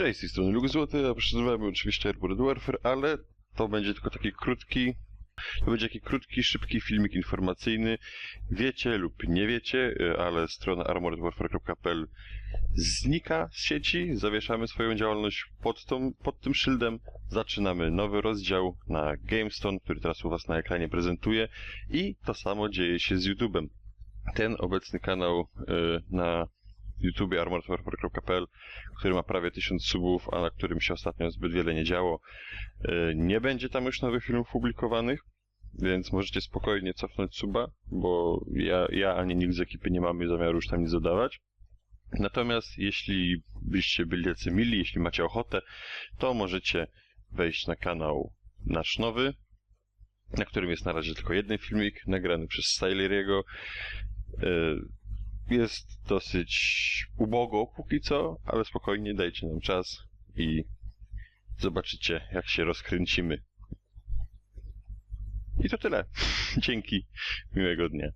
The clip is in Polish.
Cześć, z tej strony Luke Złoty, a przeżywamy oczywiście Airborne Warfare, ale to będzie tylko taki krótki, to będzie taki krótki, szybki filmik informacyjny. Wiecie lub nie wiecie, ale strona armoredwarfare.pl znika z sieci, zawieszamy swoją działalność pod, tą, pod tym szyldem, zaczynamy nowy rozdział na GameStone, który teraz u Was na ekranie prezentuję i to samo dzieje się z YouTube'em. Ten obecny kanał y, na YouTube armoredwarfare.pl, który ma prawie 1000 subów, a na którym się ostatnio zbyt wiele nie działo. Y, Nie będzie tam już nowych filmów publikowanych, więc możecie spokojnie cofnąć suba, bo ja, ja ani nikt z ekipy nie mamy zamiaru już tam nic dodawać. Natomiast jeśli byście byli jacy mili, jeśli macie ochotę, to możecie wejść na kanał nasz nowy, na którym jest na razie tylko jeden filmik, nagrany przez Styleriego. Jest dosyć ubogo póki co, ale spokojnie dajcie nam czas i zobaczycie, jak się rozkręcimy. I to tyle. Dzięki. Miłego dnia.